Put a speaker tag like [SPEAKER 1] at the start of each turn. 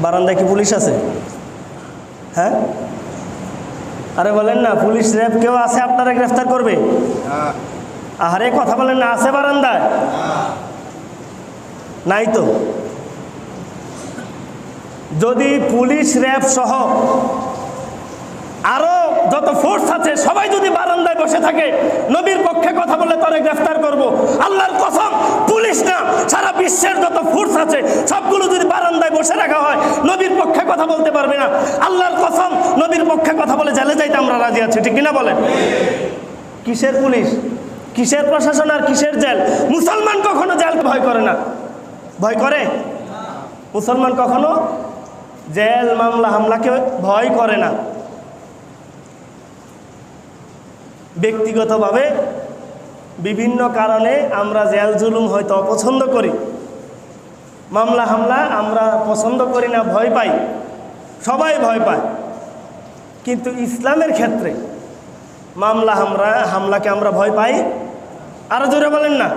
[SPEAKER 1] বারান্দায় কি পুলিশ আছে? হ্যাঁ? আরে বলেন না পুলিশ র্যাব কেউ আছে আপনারা গ্রেফতার করবে? আরে কথা বলেন না আছে বারান্দায়? নাই তো। যদি পুলিশ র্যাব সহ আরও যত ফোর্স আছে সবাই যদি বারান্দায় বসে থাকে নবীর পক্ষে কথা বলে তারা গ্রেফতার আছে, সবগুলো যদি বারান্দায় বসে রাখা হয়, নবীর পক্ষে কথা বলতে পারবে না। আল্লাহর কসম, নবীর পক্ষে কথা বলে জেলে যাইতে আমরা রাজি আছি, ঠিক কিনা বলেন? কিসের পুলিশ? কিসের প্রশাসন আর কিসের জেল? মুসলমান কখনো জেল ভয় করে না। ভয় করে? মুসলমান কখনো জেল, মামলা, হামলাকে ভয় করে না। ব্যক্তিগতভাবে বিভিন্ন কারণে আমরা জেল জুলুম হয়তো অপছন্দ করি। মামলা, হামলা আমরা পছন্দ করি না, ভয় পাই। সবাই ভয় পায়। কিন্তু ইসলামের ক্ষেত্রে মামলা, হামলা, হামলাকে আমরা ভয় পাই। আরও জোরে বলেন না।